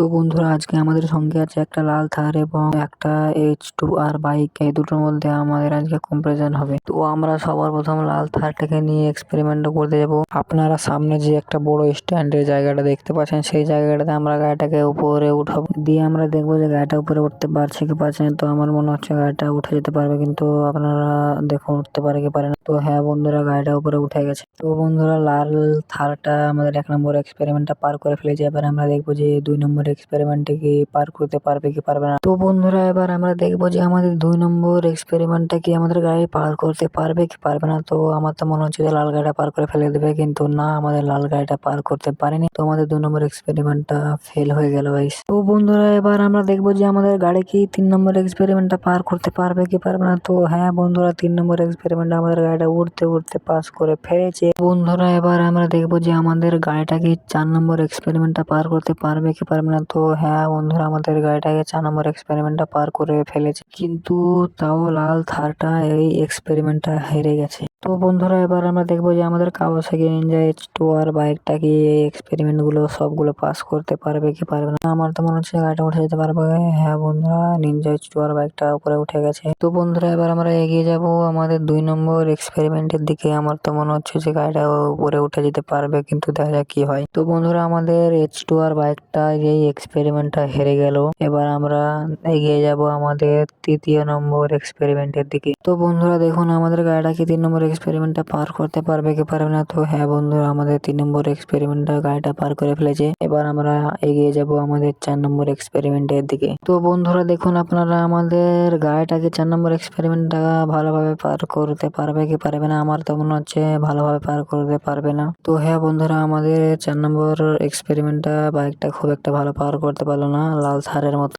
তো বন্ধুরা, আজকে আমাদের সঙ্গে আছে একটা লাল থার এবং একটা এইচ টু আর বাইক এই দুটোর মধ্যে আমাদের আজকে কম্পারিজন হবে। তো আমরা সবার প্রথম লাল থারটাকে নিয়ে এক্সপেরিমেন্ট করতে যাব। আপনারা সামনে যে একটা বড় স্ট্যান্ডের জায়গাটা দেখতে পাচ্ছেন, সেই জায়গাটাতে আমরা গাড়িটাকে উপরে উঠাবো। দিয়ে আমরা দেখব যে গাড়িটা উপরে উঠতে পারছে কি পারছে তো আমার মনে হচ্ছে গাড়িটা উঠে যেতে পারবে, কিন্তু আপনারা দেখুন উঠতে পারে কি পারে না। তো হ্যাঁ বন্ধুরা গাড়িটা উপরে উঠে গেছে। তো বন্ধুরা, লাল থারটা আমাদের এক নম্বর এক্সপেরিমেন্টটা পার করে ফেলেছে। এবার আমরা দেখব যে দুই নম্বর এক্সপেরিমেন্টে কি পার করতে পারবে কি পারবে না। তো বন্ধুরা, এবার আমরা দেখব যে আমাদের দুই নম্বর এক্সপেরিমেন্টটা কি আমাদের গাড়ি পার করতে পারবে কি পারবে না। তো আমার তো মনে হচ্ছে যে লাল গাড়িটা পার করে ফেলে দেবে, কিন্তু না, আমাদের লাল গাড়িটা পার করতে পারেনি। তো আমাদের দুই নম্বর এক্সপেরিমেন্টটা ফেল হয়ে গেল গাইস তো বন্ধুরা, এবার আমরা দেখব যে আমাদের গাড়ি কি তিন নম্বর এক্সপেরিমেন্টটা পার করতে পারবে কি পারবে না। তো হ্যাঁ বন্ধুরা, তিন নম্বর এক্সপেরিমেন্ট আমাদের গাড়িটা উড়তে উড়তে পাস করে ফেলেছে। বন্ধুরা, এবার আমরা দেখব যে আমাদের গাড়িটা কি চার নম্বর এক্সপেরিমেন্টটা পার করতে পারবে কি পারবে না। তো হ্যাঁ বন্ধুরা, আমাদের গাড়িটাকে চার নম্বর এক্সপেরিমেন্টটা পার করে ফেলেছে। কিন্তু তাও লাল থারটা এই এক্সপেরিমেন্টটা হেরে গেছে। তো বন্ধুরা, এবার আমরা দেখব যে আমাদের Kawasaki Ninja H two R বাইকটা কি এই এক্সপেরিমেন্টগুলো সবগুলো পাস করতে পারবে কি পারবে না? আমার তো মনে হচ্ছে গাড়িটা উঠে যেতে পারবে। হ্যাঁ বন্ধুরা নিনজা এইচ টু আর বাইকটা উপরে উঠে গেছে। তো বন্ধুরা, এবার আমরা এগিয়ে যাব আমাদের দুই নম্বর এক্সপেরিমেন্টের দিকে। আমার তো মনে হচ্ছে যে গাড়িটা উপরে উঠে যেতে পারবে, কিন্তু দেখা যাক কি হয়। তো বন্ধুরা, আমাদের এইচ টু আর বাইকটা এই এক্সপেরিমেন্টটা হেরে গেল। এবার আমরা এগিয়ে যাব আমাদের তৃতীয় নম্বর এক্সপেরিমেন্টের দিকে। তো বন্ধুরা, দেখুন আমাদের গাড়িটা কি তিন নম্বর এক্সপেরিমেন্টটা পার করতে পারবে কি পারবে না? তো হ্যাঁ বন্ধুরা, আমাদের তিন নম্বর এক্সপেরিমেন্টটা গাড়িটা পার করে ফেলেছে। এবার আমরা এগিয়ে যাব আমাদের চার নম্বর এক্সপেরিমেন্টের দিকে। তো বন্ধুরা, দেখুন আপনারা আমাদের গাড়িটাকে চার নম্বর এক্সপেরিমেন্টটা ভালোভাবে পার করতে পারবে কি পারবে না? আমার তো মনে হচ্ছে ভালোভাবে পার করতে পারবে না। তো হ্যাঁ বন্ধুরা, আমাদের চার নম্বর এক্সপেরিমেন্টটা বাইকটা খুব একটা ভালো পার করতে পারল না, লাল থারের মতো।